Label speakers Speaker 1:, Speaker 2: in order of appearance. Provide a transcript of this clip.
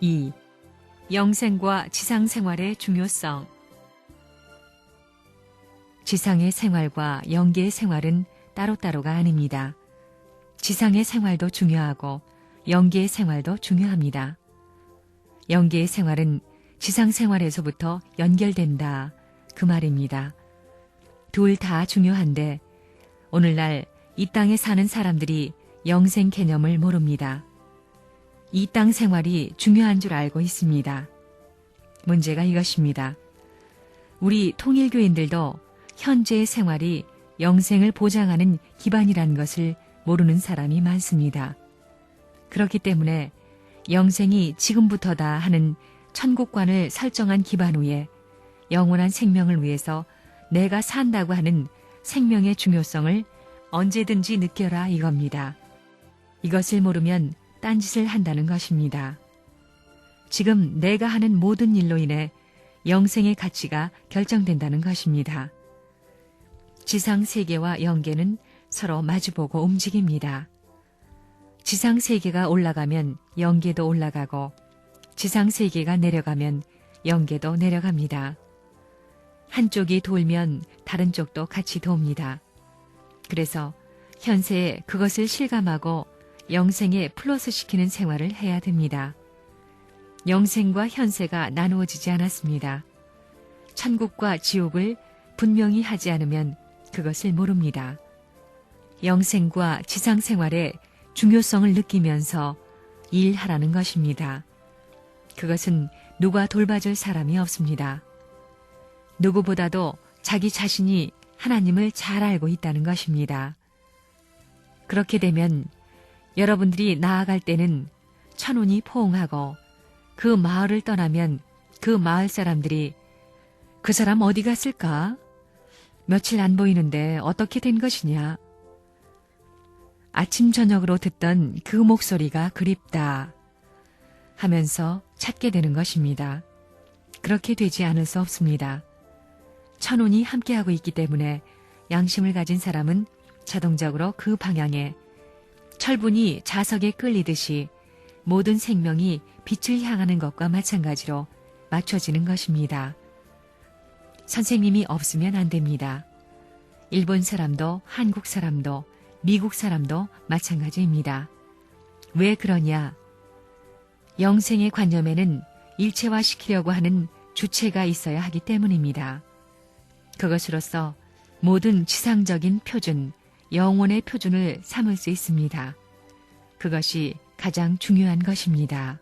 Speaker 1: 2. 영생과 지상 생활의 중요성. 지상의 생활과 영계의 생활은 따로따로가 아닙니다. 지상의 생활도 중요하고 영계의 생활도 중요합니다. 영계의 생활은 지상 생활에서부터 연결된다. 그 말입니다. 둘 다 중요한데 오늘날 이 땅에 사는 사람들이 영생 개념을 모릅니다. 이 땅 생활이 중요한 줄 알고 있습니다. 문제가 이것입니다. 우리 통일교인들도 현재의 생활이 영생을 보장하는 기반이라는 것을 모르는 사람이 많습니다. 그렇기 때문에 영생이 지금부터다 하는 천국관을 설정한 기반 위에 영원한 생명을 위해서 내가 산다고 하는 생명의 중요성을 언제든지 느껴라 이겁니다. 이것을 모르면 딴짓을 한다는 것입니다. 지금 내가 하는 모든 일로 인해 영생의 가치가 결정된다는 것입니다. 지상 세계와 영계는 서로 마주보고 움직입니다. 지상 세계가 올라가면 영계도 올라가고 지상 세계가 내려가면 영계도 내려갑니다. 한쪽이 돌면 다른 쪽도 같이 돕니다. 그래서 현세에 그것을 실감하고 영생에 플러스 시키는 생활을 해야 됩니다. 영생과 현세가 나누어지지 않았습니다. 천국과 지옥을 분명히 하지 않으면 그것을 모릅니다. 영생과 지상 생활의 중요성을 느끼면서 일하라는 것입니다. 그것은 누가 돌봐줄 사람이 없습니다. 누구보다도 자기 자신이 하나님을 잘 알고 있다는 것입니다. 그렇게 되면 여러분들이 나아갈 때는 천운이 포옹하고 그 마을을 떠나면 그 마을 사람들이 그 사람 어디 갔을까? 며칠 안 보이는데 어떻게 된 것이냐? 아침 저녁으로 듣던 그 목소리가 그립다 하면서 찾게 되는 것입니다. 그렇게 되지 않을 수 없습니다. 천운이 함께하고 있기 때문에 양심을 가진 사람은 자동적으로 그 방향에 철분이 자석에 끌리듯이 모든 생명이 빛을 향하는 것과 마찬가지로 맞춰지는 것입니다. 선생님이 없으면 안 됩니다. 일본 사람도 한국 사람도 미국 사람도 마찬가지입니다. 왜 그러냐? 영생의 관념에는 일체화시키려고 하는 주체가 있어야 하기 때문입니다. 그것으로서 모든 지상적인 표준, 영혼의 표준을 삼을 수 있습니다. 그것이 가장 중요한 것입니다.